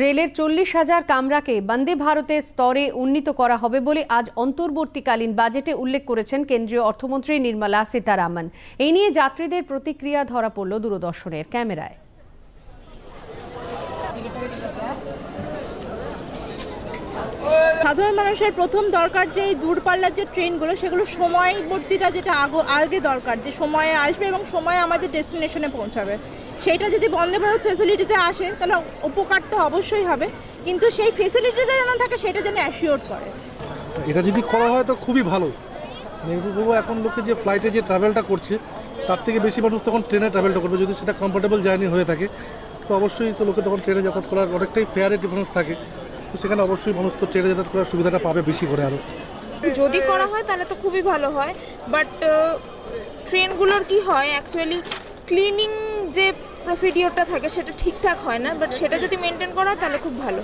রেলের চল্লিশ হাজার কামরাকে বন্দে ভারতের স্তরে উন্নীত করা হবে বলে আজ অন্তর্বর্তীকালীন বাজেটে উল্লেখ করেছেন কেন্দ্রীয় অর্থমন্ত্রী নির্মলা সীতারামন। এই নিয়ে যাত্রীদের প্রতিক্রিয়া ধরা পড়ল দূরদর্শনের ক্যামেরায়। সাধারণ মানুষের প্রথম দরকার যে এই দূরপাল্লার যে ট্রেনগুলো, সেগুলো সময়বর্তীটা যেটা আগো, আগে দরকার, যে সময়ে আসবে এবং সময়ে আমাদের ডেস্টিনেশনে পৌঁছাবে। সেইটা যদি বন্দে ভারত ফেসিলিটিতে আসে, তাহলে উপকার তো অবশ্যই হবে, কিন্তু সেই ফেসিলিটিটা যেন থাকে, সেটা যেন অ্যাসিওর করে। এটা যদি করা হয়, তো খুবই ভালো। মেহবুব এখন লোকে যে ফ্লাইটে যে ট্রাভেলটা করছে, তার থেকে বেশি মানুষ তখন ট্রেনে ট্রাভেলটা করবে। যদি সেটা কমফোর্টেবল জার্নি হয়ে থাকে, তো অবশ্যই তো লোকে তখন ট্রেনে যাতায়াত করার অনেকটাই ফেয়ারের ডিফারেন্স থাকে। তো সেখানে অবশ্যই মানুষ তো ট্রেনে যাতায়াত করার সুবিধাটা পাবে বেশি করে আরও। যদি করা হয় তাহলে তো খুবই ভালো হয় বাট ট্রেনগুলোর কি হয় অ্যাকচুয়ালি ক্লিনিং যে প্রসিডিওরটা থাকে সেটা ঠিকঠাক হয় না বাট সেটা যদি মেনটেন করা হয় তাহলে খুব ভালো।